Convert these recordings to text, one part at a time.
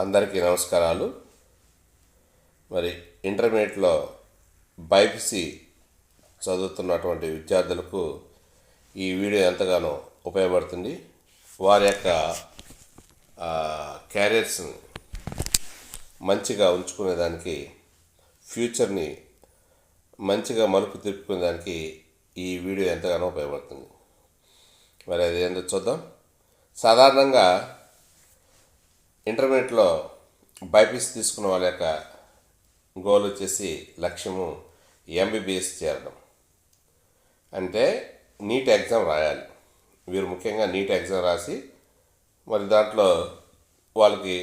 అందరికీ నమస్కారాలు. మరి ఇంటర్మీడియట్లో బైపీసీ చదువుతున్నటువంటి విద్యార్థులకు ఈ వీడియో ఎంతగానో ఉపయోగపడుతుంది. వారి యొక్క క్యారియర్స్ని మంచిగా ఉంచుకునేదానికి ఫ్యూచర్ని మంచిగా మలుపు తిప్పుకునేదానికి ఈ వీడియో ఎంతగానో ఉపయోగపడుతుంది. మరి అది ఏంటో చూద్దాం. సాధారణంగా ఇంటర్మీడియట్లో బైపీసీ తీసుకున్న వాళ్ళ యొక్క గోల్ వచ్చేసి లక్ష్యము ఎంబీబీఎస్ చేరడం. అంటే నీట్ ఎగ్జామ్ రాయాలి. వీరు ముఖ్యంగా నీట్ ఎగ్జామ్ రాసి మరి దాంట్లో వాళ్ళకి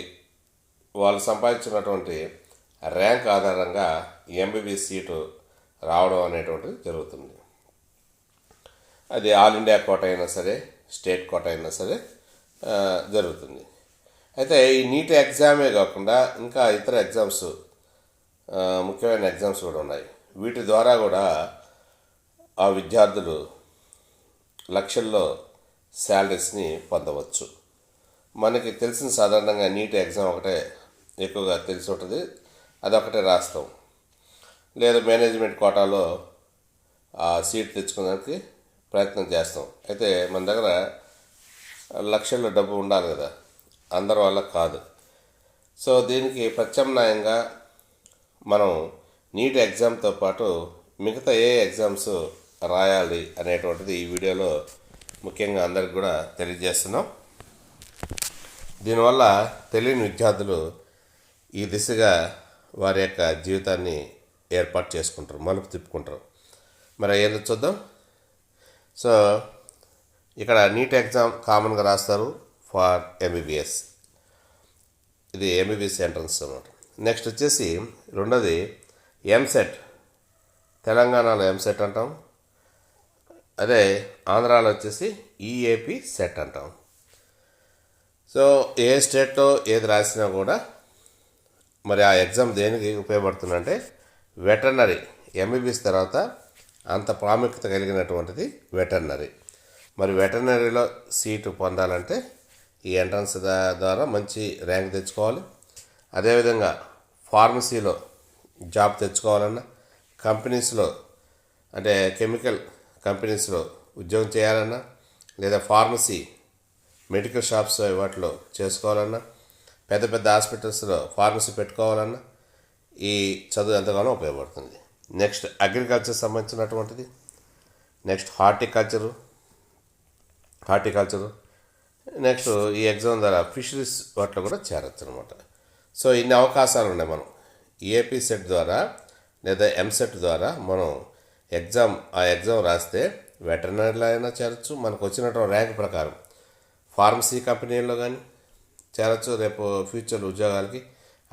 వాళ్ళు సంపాదించినటువంటి ర్యాంక్ ఆధారంగా ఎంబీబీఎస్ సీటు రావడం అనేటువంటిది జరుగుతుంది. అది ఆల్ ఇండియా కోట అయినా సరే స్టేట్ కోట అయినా సరే జరుగుతుంది. అయితే ఈ నీట్ ఎగ్జామే కాకుండా ఇంకా ఇతర ఎగ్జామ్స్ ముఖ్యమైన ఎగ్జామ్స్ కూడా ఉన్నాయి. వీటి ద్వారా కూడా ఆ విద్యార్థులు లక్షల్లో శాలరీస్ని పొందవచ్చు. మనకి తెలిసిన సాధారణంగా నీట్ ఎగ్జామ్ ఒకటే ఎక్కువగా తెలిసి ఉంటుంది. అదొకటే రాస్తాం. లేదా మేనేజ్మెంట్ కోటాలో ఆ సీట్ తెచ్చుకోవడానికి ప్రయత్నం చేస్తాం. అయితే మన దగ్గర లక్షల్లో డబ్బు ఉండాలి కదా. అందరి వల్ల కాదు. సో దీనికి ప్రత్యామ్నాయంగా మనం నీట్ ఎగ్జామ్తో పాటు మిగతా ఏ ఎగ్జామ్స్ రాయాలి అనేటువంటిది ఈ వీడియోలో ముఖ్యంగా అందరికి కూడా తెలియజేస్తున్నాం. దీనివల్ల తెలియని విద్యార్థులు ఈ దిశగా వారి యొక్క జీవితాన్ని ఏర్పాటు చేసుకుంటారు మలుపు తిప్పుకుంటారు. మరి ఏదో చూద్దాం. సో ఇక్కడ నీట్ ఎగ్జామ్ కామన్గా రాస్తారు. ఫార్ ఎంబీబీఎస్ ఇది ఎంబీబీఎస్ ఎంట్రన్స్ అనమాట నెక్స్ట్ వచ్చేసి రెండోది ఎంసెట్ తెలంగాణలో ఎంసెట్ అంటాం. అదే ఆంధ్రాలో వచ్చేసి ఈఏపీ సెట్ అంటాం. సో ఏ స్టేట్లో ఏది రాసినా కూడా మరి ఆ ఎగ్జామ్ దేనికి ఉపయోగపడుతుందంటే వెటర్నరీ ఎంబీబీఎస్ తర్వాత అంత ప్రాముఖ్యత కలిగినటువంటిది వెటర్నరీ. మరి వెటర్నరీలో సీటు పొందాలంటే ఈ ఎంట్రన్స్ ద్వారా మంచి ర్యాంక్ తెచ్చుకోవాలి. అదేవిధంగా ఫార్మసీలో జాబ్ తెచ్చుకోవాలన్నా కంపెనీస్లో అంటే కెమికల్ కంపెనీస్లో ఉద్యోగం చేయాలన్నా లేదా ఫార్మసీ మెడికల్ షాప్స్ వాటిలో చేసుకోవాలన్నా పెద్ద పెద్ద హాస్పిటల్స్లో ఫార్మసీ పెట్టుకోవాలన్నా ఈ చదువు ఎంతగానో ఉపయోగపడుతుంది. నెక్స్ట్ అగ్రికల్చర్ సంబంధించినటువంటిది. Next horticulture. హార్టికల్చరు. నెక్స్ట్ ఈ ఎగ్జామ్ ద్వారా ఫిషరీస్ వాటిలో కూడా చేరొచ్చు అనమాట సో ఇన్ని అవకాశాలు ఉన్నాయి మనం. ఏపీ సెట్ ద్వారా లేదా ఎంసెట్ ద్వారా మనం ఎగ్జామ్ ఆ ఎగ్జామ్ రాస్తే వెటర్నరీలో అయినా చేరొచ్చు. మనకు వచ్చినటువంటి ర్యాంక్ ప్రకారం ఫార్మసీ కంపెనీల్లో కానీ చేరొచ్చు. రేపు ఫ్యూచర్ ఉద్యోగాలకి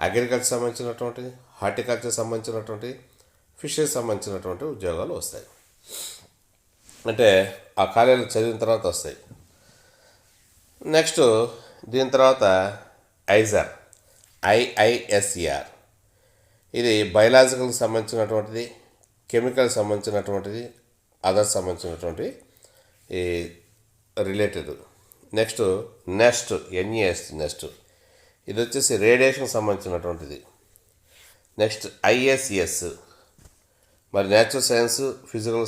అగ్రికల్చర్ సంబంధించినటువంటి హార్టికల్చర్ సంబంధించినటువంటి ఫిషరీస్ సంబంధించినటువంటి ఉద్యోగాలు వస్తాయి. అంటే ఆ కాలేజీలో చదివిన తర్వాత వస్తాయి. నెక్స్ట్ దీని తర్వాత ఐజర్ ఐఐఎస్ఈఆర్ ఇది బయలాజికల్కి సంబంధించినటువంటిది కెమికల్ సంబంధించినటువంటిది అదర్ సంబంధించినటువంటి ఈ related. Next next NES next ఇది వచ్చేసి రేడియేషన్ సంబంధించినటువంటిది. నెక్స్ట్ ఐఎస్ఎస్ మరి న్యాచురల్ సైన్స్ ఫిజికల్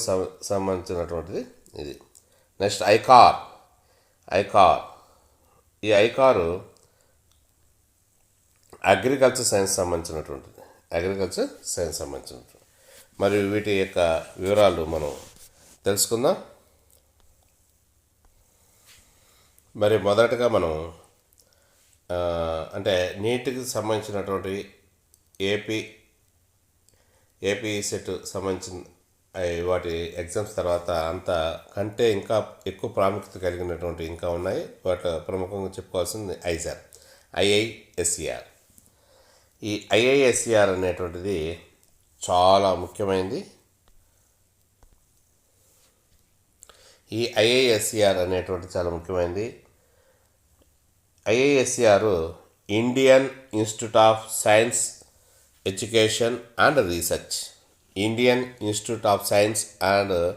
సంబంధించినటువంటిది ఇది. నెక్స్ట్ ఐకార్ ఐకార్ ఈ ఐకారు అగ్రికల్చర్ సైన్స్ సంబంధించినటువంటిది. అగ్రికల్చర్ సైన్స్ సంబంధించినటువంటి. మరియు వీటి యొక్క వివరాలు మనం తెలుసుకుందాం. మరి మొదటగా మనం అంటే నీటికి సంబంధించినటువంటి ఏపీ ఏపీ సెట్ సంబంధించిన వాటి ఎగ్జామ్స్ తర్వాత అంత కంటే ఇంకా ఎక్కువ ప్రాముఖ్యత కలిగినటువంటి ఇంకా ఉన్నాయి. వాటి ప్రముఖంగా చెప్పుకోవాల్సింది ఐజార్ ఐఐఎస్సిఆర్ ఈ ఐఐఎస్సిఆర్ అనేటువంటిది చాలా ముఖ్యమైనది ఈ ఐఐఎస్సిఆర్ అనేటువంటి చాలా ముఖ్యమైనది IISCR Indian institute of science education and research. Indian institute of science and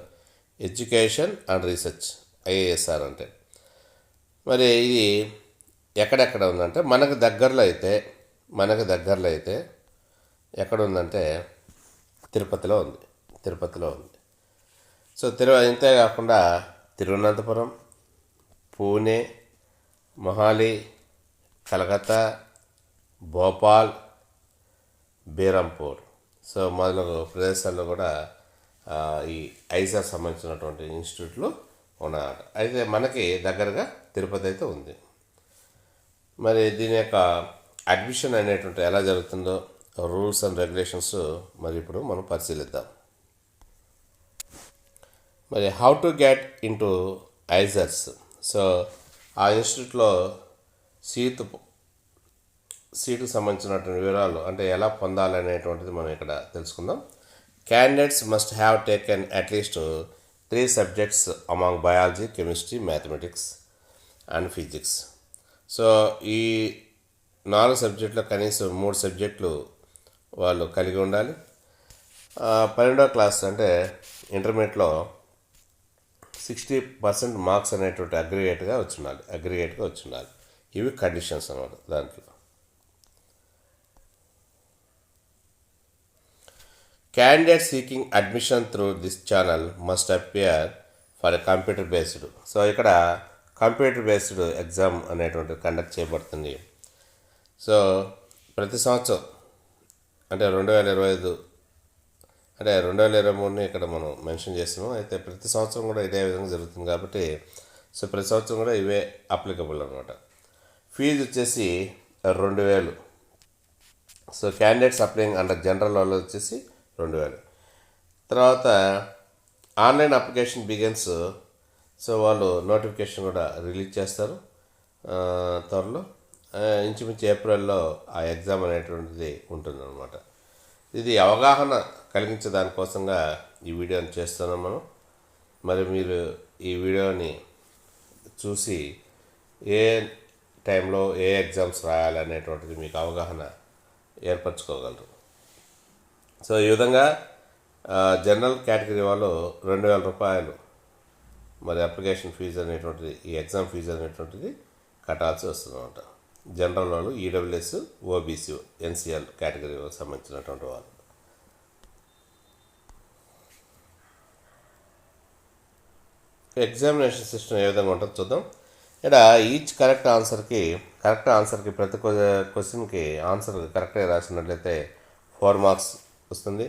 education and research IASR అంటే. మరి ఇది ఎక్కడెక్కడ ఉందంటే మనకు దగ్గరలో అయితే మనకు దగ్గరలో అయితే ఎక్కడ ఉందంటే తిరుపతిలో ఉంది. తిరుపతిలో ఉంది. సో తిరు ఇంతే కాకుండా తిరువనంతపురం పూణే మొహాలి కలకత్తా భోపాల్ బీరంపూర్. సో మొదలగు ప్రదేశాల్లో కూడా ఈ ఐజర్ సంబంధించినటువంటి ఇన్స్టిట్యూట్లు ఉన్నాయన్నమాట. అయితే మనకి దగ్గరగా తిరుపతి అయితే ఉంది. మరి దీని యొక్క అడ్మిషన్ అనేటువంటి ఎలా జరుగుతుందో రూల్స్ అండ్ రెగ్యులేషన్స్ మరి ఇప్పుడు మనం పరిశీలిద్దాం. మరి how to get into IISERs? So ఆ ఇన్స్టిట్యూట్లో సీట్ సీటుకు సంబంధించినటువంటి వివరాలు అంటే ఎలా పొందాలి అనేటువంటిది మనం ఇక్కడ తెలుసుకుందాం. Candidates must have taken at least three subjects among biology chemistry mathematics and physics so ఈ నాలుగు సబ్జెక్టులో కనీసం మూడు సబ్జెక్టులు వాళ్ళు కలిగి ఉండాలి. పన్నెండో క్లాస్ అంటే ఇంటర్మీడియట్లో సిక్స్టీ పర్సెంట్ మార్క్స్ అనేటువంటి అగ్రిగేట్గా వచ్చి ఉండాలి అగ్రిగేట్గా వచ్చి ఉండాలి ఇవి కండిషన్స్ అన్నమాట దాంట్లో candidate seeking admission through this channel must appear for a computer based so ఇక్కడ కంప్యూటర్ బేస్డ్ ఎగ్జామ్ అనేటువంటి కండక్ట్ చేయబడుతుంది. సో ప్రతి సంవత్సరం అంటే రెండు వేల ఇరవై ఐదు అంటే రెండు వేల ఇరవై మూడుని ఇక్కడ మనం మెన్షన్ చేస్తున్నాం. అయితే ప్రతి సంవత్సరం కూడా ఇదే విధంగా జరుగుతుంది కాబట్టి సో ప్రతి సంవత్సరం కూడా ఇవే అప్లికబుల్ అనమాట ఫీజు వచ్చేసి రెండు వేలు. So candidates applying under general వాళ్ళు వచ్చేసి రెండు వేలు. తర్వాత ఆన్లైన్ అప్లికేషన్ బిగిన్స్ సో వాళ్ళు నోటిఫికేషన్ కూడా రిలీజ్ చేస్తారు త్వరలో. ఇంచుమించు ఏప్రిల్లో ఆ ఎగ్జామ్ అనేటువంటిది ఉంటుందన్నమాట. ఇది అవగాహన కలిగించే దానికోసంగా ఈ వీడియోని చేస్తున్నాం మనం. మరి మీరు ఈ వీడియోని చూసి ఏ టైంలో ఏ ఎగ్జామ్స్ రాయాలనేటువంటిది మీకు అవగాహన ఏర్పరచుకోగలరు. సో ఈ విధంగా జనరల్ కేటగిరీ వాళ్ళు రెండు వేల రూపాయలు మరి అప్లికేషన్ ఫీజు అనేటువంటిది ఈ ఎగ్జామ్ ఫీజు అనేటువంటిది కట్టాల్సి వస్తుందన్నమాట. జనరల్ వాళ్ళు ఈడబ్ల్యూఎస్ ఓబీసీ ఎన్సీఎల్ కేటగిరీ సంబంధించినటువంటి వాళ్ళు. ఎగ్జామినేషన్ సిస్టమ్ ఏ విధంగా ఉంటుందో చూద్దాం. ఇక్కడ ఈచ్ కరెక్ట్ ఆన్సర్కి కరెక్ట్ ఆన్సర్కి ప్రతి క్వశ్చన్కి ఆన్సర్ కరెక్ట్గా రాసినట్లయితే ఫోర్ మార్క్స్ వస్తుంది.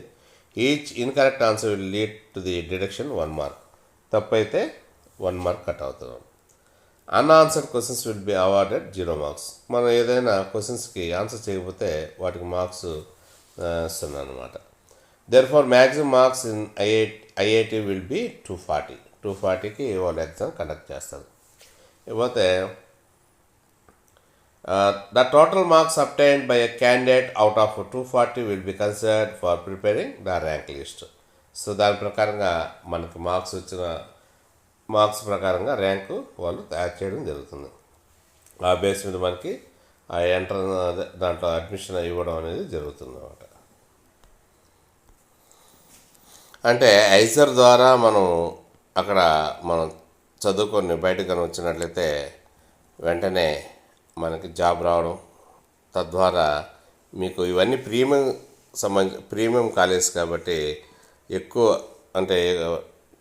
Each incorrect answer will lead to the deduction one mark తప్పైతే వన్ మార్క్ కట్ అవుతుంది. Unanswered questions will be awarded zero marks మనం ఏదైనా క్వశ్చన్స్కి ఆన్సర్ చేయకపోతే వాటికి మార్క్స్ ఇస్తున్నాను అనమాట therefore maximum marks in II IIT will be two forty two ఫార్టీకి వాళ్ళు ఎగ్జామ్ కండక్ట్ చేస్తారు. ఇకపోతే the total marks obtained by a candidate out of two forty will be considered for preparing the rank list so దాని ప్రకారంగా మనకి marks వచ్చిన marks ప్రకారంగా rank వాళ్ళు తయారు చేయడం జరుగుతుంది. ఆ బేస్ మీద మనకి ఆ ఎంటర్ దాంట్లో అడ్మిషన్ ఇవ్వడం అనేది జరుగుతుంది అన్నమాట అంటే ఐసర్ ద్వారా మనం అక్కడ మనం చదువుకొని బయటకు వచ్చినట్లయితే వెంటనే మనకి జాబ్ రావడం తద్వారా మీకు ఇవన్నీ ప్రీమియం సంబంధ ప్రీమియం కాలేజ్ కాబట్టి ఎక్కువ అంటే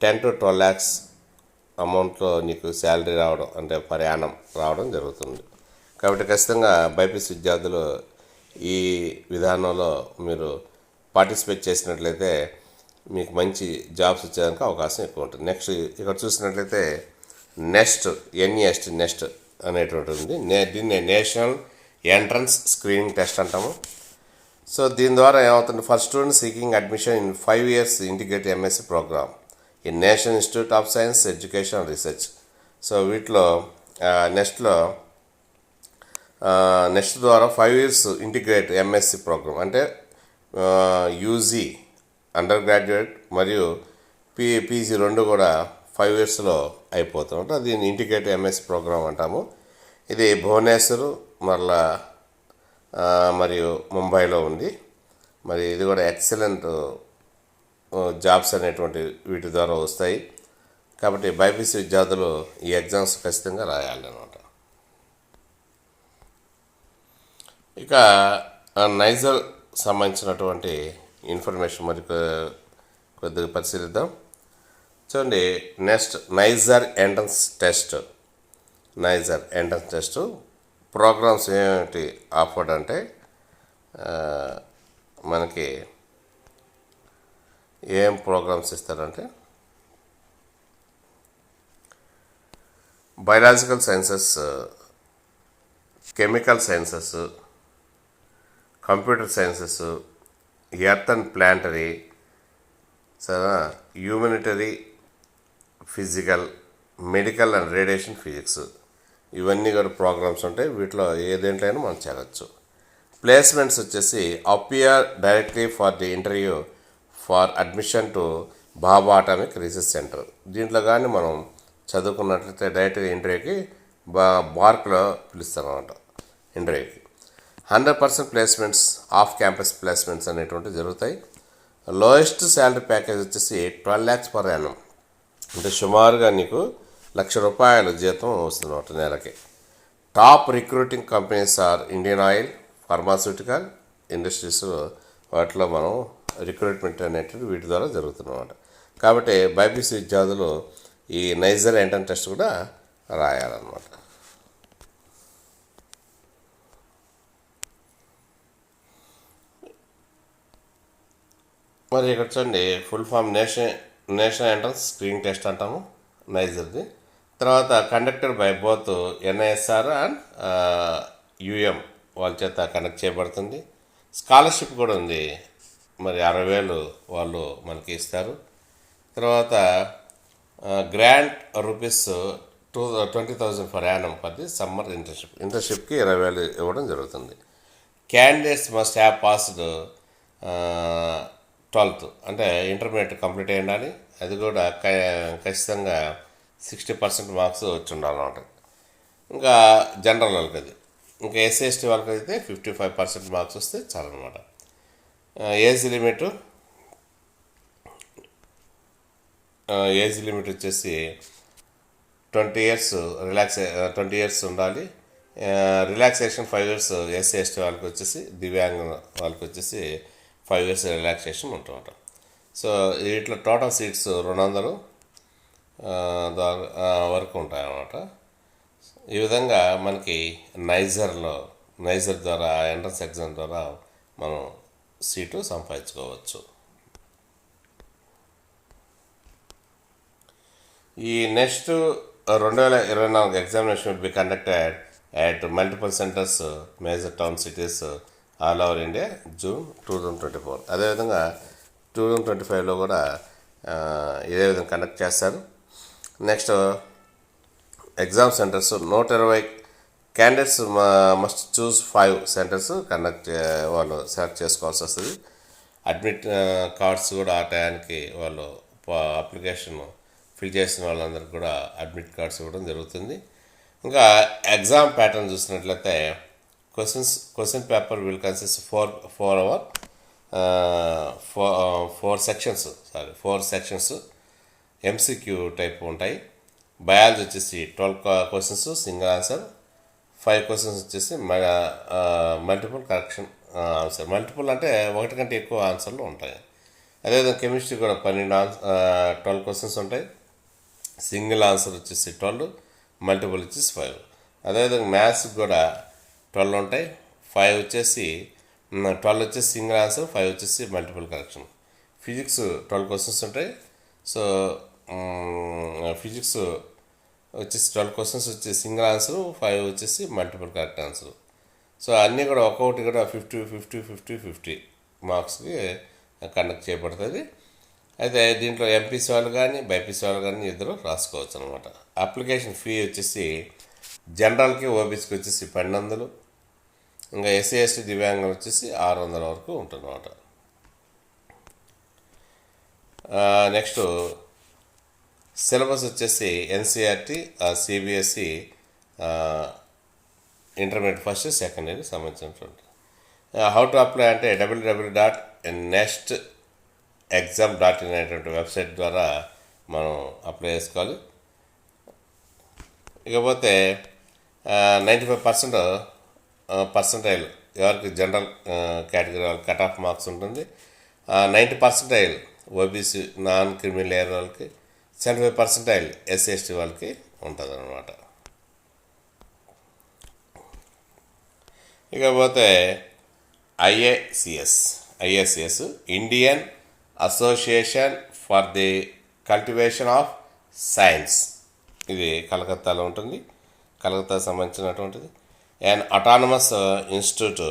టెన్ టు ట్వెల్వ్ ల్యాక్స్ అమౌంట్లో నీకు శాలరీ రావడం అంటే ప్రయాణం రావడం జరుగుతుంది. కాబట్టి ఖచ్చితంగా బైపీఎస్ విద్యార్థులు ఈ విధానంలో మీరు పార్టిసిపేట్ చేసినట్లయితే మీకు మంచి జాబ్స్ వచ్చేదానికి అవకాశం ఎక్కువ ఉంటుంది. నెక్స్ట్ ఇక్కడ చూసినట్లయితే నెక్స్ట్ ఎన్ఈఎస్టీ నెక్స్ట్ అనేటువంటి ఉంది. నే దీన్ని నేషనల్ ఎంట్రన్స్ స్క్రీనింగ్ టెస్ట్ అంటాము. సో దీని ద్వారా ఏమవుతుంది? First student seeking admission in five years integrated MSc program in national institute of science education research. So వీటిలో నెక్స్ట్లో నెక్స్ట్ ద్వారా five years integrate MSc program అంటే యూజీ అండర్ గ్రాడ్యుయేట్ మరియు P PG రెండు కూడా ఫైవ్ ఇయర్స్లో అయిపోతూ అయిపోతుంది దీన్ని ఇంటిగ్రేట్ ఎంఎస్ ప్రోగ్రామ్ అంటాము. ఇది భువనేశ్వర్ మరలా మరియు ముంబైలో ఉంది. మరి ఇది కూడా ఎక్సలెంట్ జాబ్స్ అనేటువంటి వీటి ద్వారా వస్తాయి. కాబట్టి బైపీసీ విద్యార్థులు ఈ ఎగ్జామ్స్ ఖచ్చితంగా రాయాలన్నమాట. ఇక నైజల్ సంబంధించినటువంటి ఇన్ఫర్మేషన్ మరి కొద్దిగా పరిశీలిద్దాం. చూడండి next NISER entrance test. NISER entrance test. Programs ఏమిటి ఆఫర్డ్ అంటే మనకి ఏం ప్రోగ్రామ్స్ ఇస్తారంటే biological sciences chemical sciences computer sciences earth and planetary సరే humanitary physical medical and radiation physics. ఇవన్నీ కూడా ప్రోగ్రామ్స్ ఉంటాయి. వీటిలో ఏ దేంట్లైనా మనం చేరచ్చు. ప్లేస్మెంట్స్ వచ్చేసి appear directly for the interview for admission to Bhabha atomic research centre. దీంట్లో కానీ మనం చదువుకున్నట్లయితే డైరెక్ట్గా ఇంటర్వ్యూకి బా బార్క్లో పిలుస్తారు అనమాట ఇంటర్వ్యూకి. Hundred percent placements off campus placements అనేటువంటి జరుగుతాయి. లోయెస్ట్ శాలరీ ప్యాకేజ్ వచ్చేసి ట్వెల్వ్ ల్యాక్స్ పర్ యానం అంటే సుమారుగా నీకు లక్ష రూపాయల జీతం వస్తుందన్నమాట నెలకి. Top recruiting companies are Indian oil pharmaceutical industries వాటిలో మనం రిక్రూట్మెంట్ అనేటివి వీటి ద్వారా జరుగుతుందన్నమాట కాబట్టి బైపీసీ విద్యార్థులు ఈ నైజర్ ఎంట్రన్ టెస్ట్ కూడా రాయాలన్నమాట. మరి ఇక్కడ చూడండి full form nation national entrance screen test అంటాము నైజర్ది. తర్వాత conducted by both NISR and UM వాళ్ళ చేత కండక్ట్ చేయబడుతుంది. స్కాలర్షిప్ కూడా ఉంది. మరి అరవై వేలు వాళ్ళు మనకి ఇస్తారు. తర్వాత grant rupees two twenty thousand for annum for the summer internship. ఇంటర్న్షిప్కి ఇరవై వేలు ఇవ్వడం జరుగుతుంది. Candidates must have passed twelfth. అంటే ఇంటర్మీడియట్ కంప్లీట్ అయ్యండి అది కూడా క- ఖచ్చితంగా సిక్స్టీ పర్సెంట్ మార్క్స్ వచ్చి ఉండాలన్నమాట. ఇంకా జనరల్ వాళ్ళకి అది. ఇంకా ఎస్సీఎస్టీ వాళ్ళకి అయితే ఫిఫ్టీ ఫైవ్ పర్సెంట్ మార్క్స్ వస్తే చాలన్నమాట. ఏజ్ లిమిట్ ఏజ్ లిమిట్ వచ్చేసి twenty years relax twenty years ఉండాలి. Relaxation five years SC ST వాళ్ళకి వచ్చేసి దివ్యాంగ వాళ్ళకి వచ్చేసి ఫైవ్ ఇయర్స్ రిలాక్సేషన్ ఉంటుందన్నమాట సో వీటిలో టోటల్ సీట్స్ రెండు వందలు వరకు ఉంటాయి అన్నమాట ఈ విధంగా మనకి నైజర్లో నైజర్ ద్వారా ఎంట్రన్స్ ఎగ్జామ్ ద్వారా మనం సీటు సంపాదించుకోవచ్చు. ఈ నెక్స్ట్ రెండు వేల ఇరవై నాలుగు examination will be conducted at multiple centres major town cities all over India June two thousand twenty four. అదేవిధంగా టూ థౌజండ్ ట్వంటీ ఫైవ్లో కూడా ఇదే విధంగా కండక్ట్ చేస్తారు. నెక్స్ట్ ఎగ్జామ్ సెంటర్స్ నూట ఇరవై candidates must choose five centres conduct వాళ్ళు select చేసుకోవాల్సి వస్తుంది. అడ్మిట్ కార్డ్స్ కూడా ఆ టయానికి వాళ్ళు అప్లికేషన్ ఫిల్ చేసిన వాళ్ళందరికీ కూడా అడ్మిట్ కార్డ్స్ ఇవ్వడం జరుగుతుంది. ఇంకా ఎగ్జామ్ ప్యాటర్న్ చూసినట్లయితే questions question paper will four four four hour four four sections sorry four sections MCQ type ఉంటాయి. బయాలజీ వచ్చేసి twelve questions single answer five questions వచ్చేసి మల్టిపుల్ కరెక్షన్ ఆన్సర్ మల్టిపుల్ అంటే ఒకటి కంటే ఎక్కువ ఆన్సర్లు ఉంటాయి. అదేవిధంగా కెమిస్ట్రీ కూడా పన్నెండు ఆన్సర్ ట్వెల్వ్ క్వశ్చన్స్ ఉంటాయి. సింగిల్ ఆన్సర్ వచ్చేసి ట్వెల్వ్ మల్టిపుల్ వచ్చేసి ఫైవ్ అదేవిధంగా మ్యాథ్స్ కూడా ట్వెల్వ్ ఉంటాయి. ఫైవ్ వచ్చేసి ట్వెల్వ్ వచ్చేసి సింగిల్ ఆన్సర్ ఫైవ్ వచ్చేసి multiple correction physics twelve questions ఉంటాయి. సో ఫిజిక్స్ వచ్చేసి ట్వెల్వ్ క్వశ్చన్స్ వచ్చేసి సింగిల్ ఆన్సర్ ఫైవ్ వచ్చేసి మల్టిపుల్ కరెక్ట్ ఆన్సర్ సో అన్నీ కూడా ఒక్కొక్కటి కూడా ఫిఫ్టీ ఫిఫ్టీ ఫిఫ్టీ ఫిఫ్టీ మార్క్స్కి కండక్ట్ చేయబడుతుంది. అయితే దీంట్లో ఎంపీసీ వాళ్ళు కానీ బైపీసీ వాళ్ళు కానీ ఇద్దరు రాసుకోవచ్చు అనమాట అప్లికేషన్ ఫీ వచ్చేసి జనరల్కి ఓబీసీకి వచ్చేసి పన్నెండు వందలు. ఇంకా ఎస్సీ ఎస్టీ దివ్యాంగం వచ్చేసి ఆరు వందల వరకు ఉంటుందన్నమాట. నెక్స్ట్ సిలబస్ వచ్చేసి NCERT CBSE intermediate first second year సంబంధించినటువంటి. హౌ టు అప్లై అంటే WW dot next exam dot in అనేటువంటి వెబ్సైట్ ద్వారా మనం అప్లై చేసుకోవాలి. ఇకపోతే నైంటీ ఫైవ్ పర్సెంట్ పర్సంటైల్ ఎవరికి జనరల్ కేటగిరీ వాళ్ళకి కట్ ఆఫ్ మార్క్స్ ఉంటుంది. Ninety percentile OBC non criminal layer వాళ్ళకి seventy five percentile SC ST వాళ్ళకి ఉంటుంది అనమాట ఇకపోతే IACS IACS Indian association for the cultivation of science ఇది కలకత్తాలో ఉంటుంది. కలకత్తా సంబంధించినటువంటిది. And autonomous institute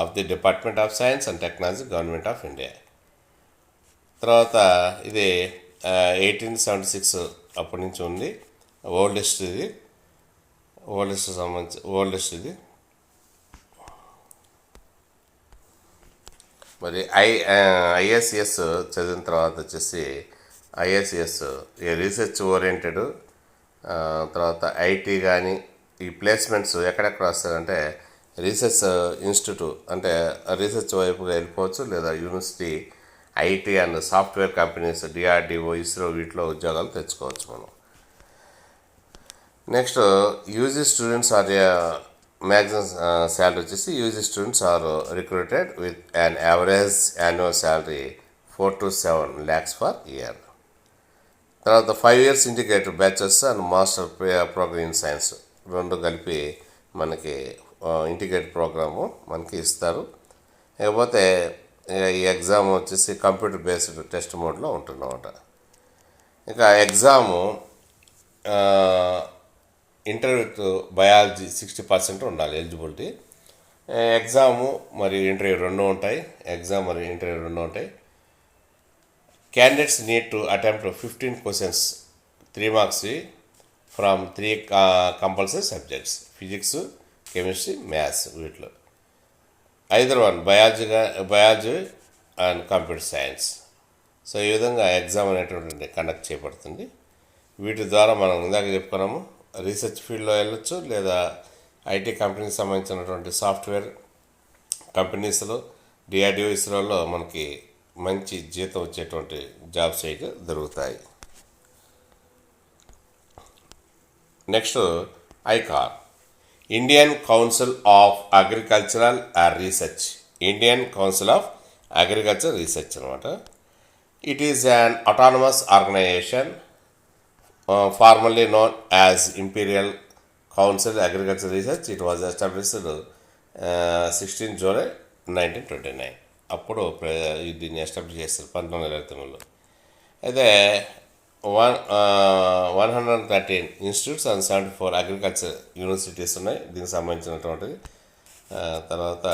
of the department of science and technology government of India తర్వాత ఇది ఎయిటీన్ సెవెంటీ సిక్స్ అప్పటి నుంచి ఉంది. ఓల్డెస్ట్ ఇది. ఓల్డెస్ట్ సంబంధించి ఓల్డెస్ట్ ఇది. మరి ఐ ఐఎస్సిఎస్ చదివిన తర్వాత వచ్చేసి ఐఎస్సిఎస్ ఈ రీసెర్చ్ ఓరియంటెడ్ తర్వాత ఐటీ కానీ ఈ ప్లేస్మెంట్స్ ఎక్కడెక్కడ వస్తాయంటే రీసెర్చ్ ఇన్స్టిట్యూట్ అంటే రీసెర్చ్ వైపుగా వెళ్ళిపోవచ్చు లేదా university IT and software companies DRDO ISRO వీటిలో ఉద్యోగాలు తెచ్చుకోవచ్చు మనం. Next UG students are maximum salary వచ్చేసి UG students are recruited with an average annual salary four to seven lakhs for year తర్వాత five years indicator batches and master program in science. రెండు కలిపి మనకి integrate programme మనకి ఇస్తారు. ఇకపోతే ఈ exam వచ్చేసి కంప్యూటర్ బేస్డ్ టెస్ట్ మోడ్లో ఉంటుందన్నమాట. ఇంకా exam interview biology sixty percent ఉండాలి ఎలిజిబిలిటీ ఎగ్జాము మరియు ఇంటర్వ్యూ రెండు ఉంటాయి. ఎగ్జామ్ మరియు ఇంటర్వ్యూ రెండు ఉంటాయి. Candidates need to attempt fifteen questions three మార్క్స్వి from three compulsory subjects physics chemistry maths వీటిలో. Either one biology biology and computer science. So ఈ విధంగా ఎగ్జామ్ అనేటువంటి కండక్ట్ చేయబడుతుంది. వీటి ద్వారా మనం ఇందాక చెప్పుకున్నాము రీసెర్చ్ ఫీల్డ్లో వెళ్ళొచ్చు లేదా ఐటీ కంపెనీకి సంబంధించినటువంటి సాఫ్ట్వేర్ కంపెనీస్లో డిఆర్డిఓ ఇస్రోలో మనకి మంచి జీతం వచ్చేటువంటి జాబ్స్ అయితే దొరుకుతాయి. Next ICAR Indian council of agricultural research. Indian council of agriculture research అనమాట it is an autonomous organisation formerly known as imperial council agriculture research it was established sixteen July nineteen twenty nine అప్పుడు ప్ర- దీన్ని establish చేస్తారు పంతొమ్మిది వందల ఇరవై తొమ్మిదిలో. అయితే one one hundred and thirteen institutes and seventy four agriculture universities ఉన్నాయి. దీనికి సంబంధించినటువంటిది. తర్వాత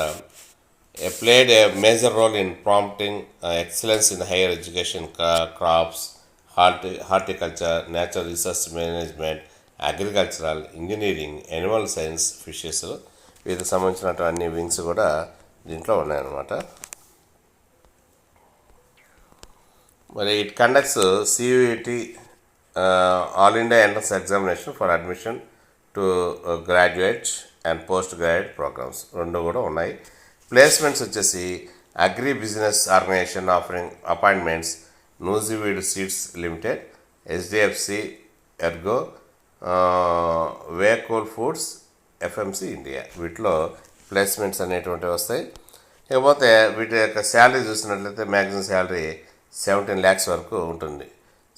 played a major role in prompting excellence in higher education crops horti horticulture natural research management agricultural engineering animal science fishes వీటికి సంబంధించినటువంటి అన్ని wings కూడా దీంట్లో ఉన్నాయన్నమాట. మరి it conducts CUET all India entrance examination for admission to graduate and post graduate programs రెండు కూడా ఉన్నాయి. ప్లేస్మెంట్స్ వచ్చేసి agribusiness organisation offering appointments Nuziveedu seeds limited HDFC ERGO Wakol foods FMC India వీటిలో ప్లేస్మెంట్స్ అనేటువంటివి వస్తాయి. ఇకపోతే వీటి యొక్క శాలరీ చూసినట్లయితే మ్యాక్సిమం శాలరీ సెవెంటీన్ ల్యాక్స్ వరకు ఉంటుంది.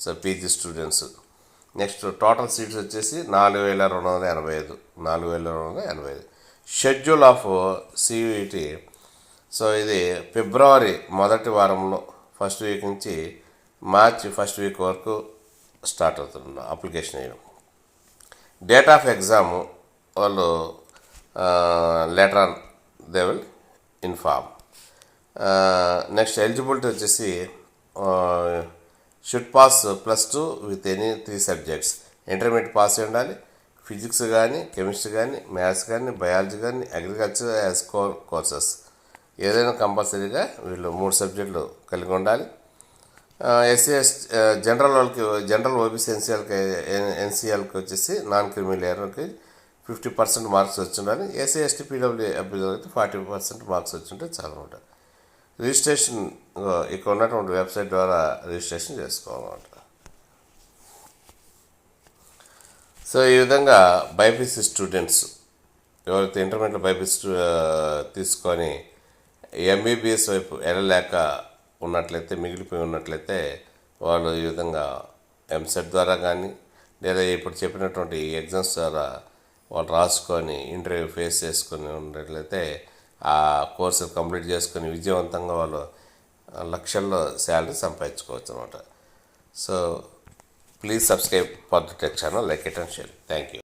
So PG students. Next total seats వచ్చేసి నాలుగు వేల రెండు వందల ఎనభై ఐదు. నాలుగు వేల రెండు వందల ఎనభై ఐదు. షెడ్యూల్ ఆఫ్ సియుఈటి సో ఇది ఫిబ్రవరి మొదటి వారంలో ఫస్ట్ వీక్ నుంచి మార్చి ఫస్ట్ వీక్ వరకు స్టార్ట్ అవుతుంది అప్లికేషన్ వేయడం. డేట్ ఆఫ్ ఎగ్జామ్ వాళ్ళు letter on they will inform next eligibility వచ్చేసి should pass plus two with any three subjects intermediate pass ఉండాలి. ఫిజిక్స్ కానీ కెమిస్ట్రీ కానీ మ్యాథ్స్ కానీ బయాలజీ కానీ అగ్రికల్చర్ యాజ్ కోర్ కోర్సెస్ ఏదైనా కంపల్సరీగా వీళ్ళు మూడు సబ్జెక్టులు కలిగి ఉండాలి. Uh, ఎస్సీఎస్ జనరల్ uh, వాళ్ళకి జనరల్ ఓబీసీ ఎన్సీఎల్కి ఎన్సీఎల్కి వచ్చేసి నాన్ క్రిమిలియర్కి ఫిఫ్టీ పర్సెంట్ మార్క్స్ వచ్చి ఉండాలి. ఎస్సీ ఎస్టీ పీడబ్ల్యూ అభ్యర్థులకి ఫార్టీ పర్సెంట్ మార్క్స్ వచ్చి ఉంటే చాలా ఉంటుంది రిజిస్ట్రేషన్ ఇక్కడ ఉన్నటువంటి వెబ్సైట్ ద్వారా రిజిస్ట్రేషన్ చేసుకోవాలన్నమాట సో ఈ విధంగా బైపీసీ స్టూడెంట్స్ ఎవరైతే ఇంటర్మీడియట్ బైపీసీ తీసుకొని ఎంబీబీఎస్ వైపు వెళ్ళలేక ఉన్నట్లయితే మిగిలిపోయి ఉన్నట్లయితే వాళ్ళు ఈ విధంగా ఎంసెట్ ద్వారా కానీ లేదా ఇప్పుడు చెప్పినటువంటి ఎగ్జామ్స్ ద్వారా వాళ్ళు రాసుకొని ఇంటర్వ్యూ ఫేస్ చేసుకొని ఉన్నట్లయితే ఆ కోర్సును కంప్లీట్ చేసుకొని విజయవంతంగా వాళ్ళు లక్షల్లో శాలరీ సంపాదించుకోవచ్చు అనమాట so please subscribe for the tech channel like it and share. Thank you